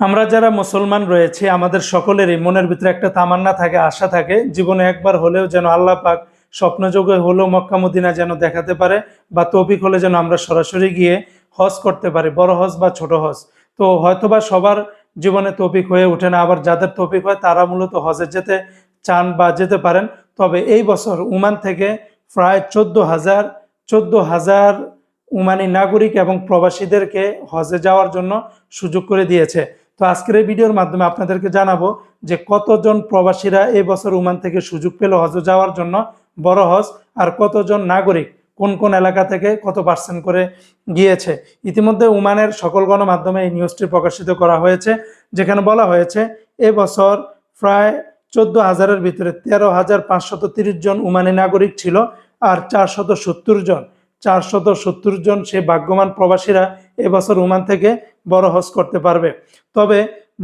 আমরা যারা মুসলমান রয়েছে, আমাদের সকলেরই মনের ভিতরে একটা তামান্না থাকে, আশা থাকে। জীবনে একবার হলেও যেন আল্লাহ পাক স্বপ্নযোগে হলেও মক্কা মদিনা যেন দেখাতে পারে বা তৌফিক হলে যেন আমরা সরাসরি গিয়ে হজ করতে পারি, বড় হজ বা ছোট হজ। তো হয়তোবা সবার জীবনে তৌফিক হয়ে ওঠে না, আবার যাদের তৌফিক হয় তারা মূলত হজে যেতে চান বা যেতে পারেন। তবে এই বছর উমান থেকে প্রায় চোদ্দ হাজার চোদ্দ হাজার উমানি নাগরিক এবং প্রবাসীদেরকে হজে যাওয়ার জন্য সুযোগ করে দিয়েছে। তো আজকের এই ভিডিওর মাধ্যমে আপনাদেরকে জানাব যে কতজন প্রবাসীরা এই বছর উমান থেকে সুযোগ পেল হজে যাওয়ার জন্য বড় হজ আর কতজন নাগরিক কোন কোন এলাকা থেকে কত পার্সেন্ট করে গিয়েছে। ইতিমধ্যে উমানের সকল গণমাধ্যমে এই নিউজটি প্রকাশিত করা হয়েছে, যেখানে বলা হয়েছে এবছর প্রায় চোদ্দ হাজারের ভিতরে তেরো হাজার পাঁচশত তিরিশ জন উমানি নাগরিক ছিল আর চারশত সত্তর জন, চারশত সত্তর জন সে ভাগ্যমান প্রবাসীরা এবছর উমান থেকে বড় হজ করতে পারবে। তবে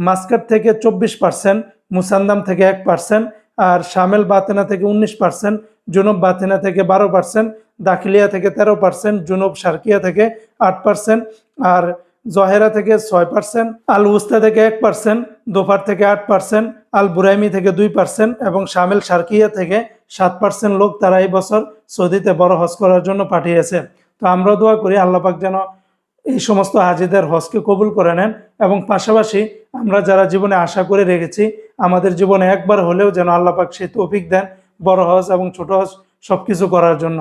মাস্কাট থেকে চব্বিশ পার্সেন্ট মুসান্দাম থেকে এক পার্সেন্ট আর শামেল বাতেনা থেকে উনিশ পার্সেন্ট জুনুব বাতেনা থেকে বারো পার্সেন্ট দাখিলিয়া থেকে তেরো পার্সেন্ট জুনুব সার্কিয়া থেকে আট পার্সেন্ট আর জহেরা থেকে ছয় পার্সেন্ট আল উস্তা থেকে এক পার্সেন্ট দোফার থেকে আট পার্সেন্ট আল বুরাইমি থেকে দুই পার্সেন্ট এবং শামেল সার্কিয়া থেকে সাত পার্সেন্ট লোক তারা এই বছর সৌদিতে বড় হজ করার জন্য পাঠিয়েছে। তো আমরা দোয়া করি আল্লাপাক যেন এই সমস্ত হাজিদের হজকে কবুল করে নেন এবং পাশাপাশি আমরা যারা জীবনে আশা করে রেখেছি, আমাদের জীবনে একবার হলেও যেন আল্লাপাক সে তৌফিক দেন, বড় হজ এবং ছোট হজ সব কিছু করার জন্য।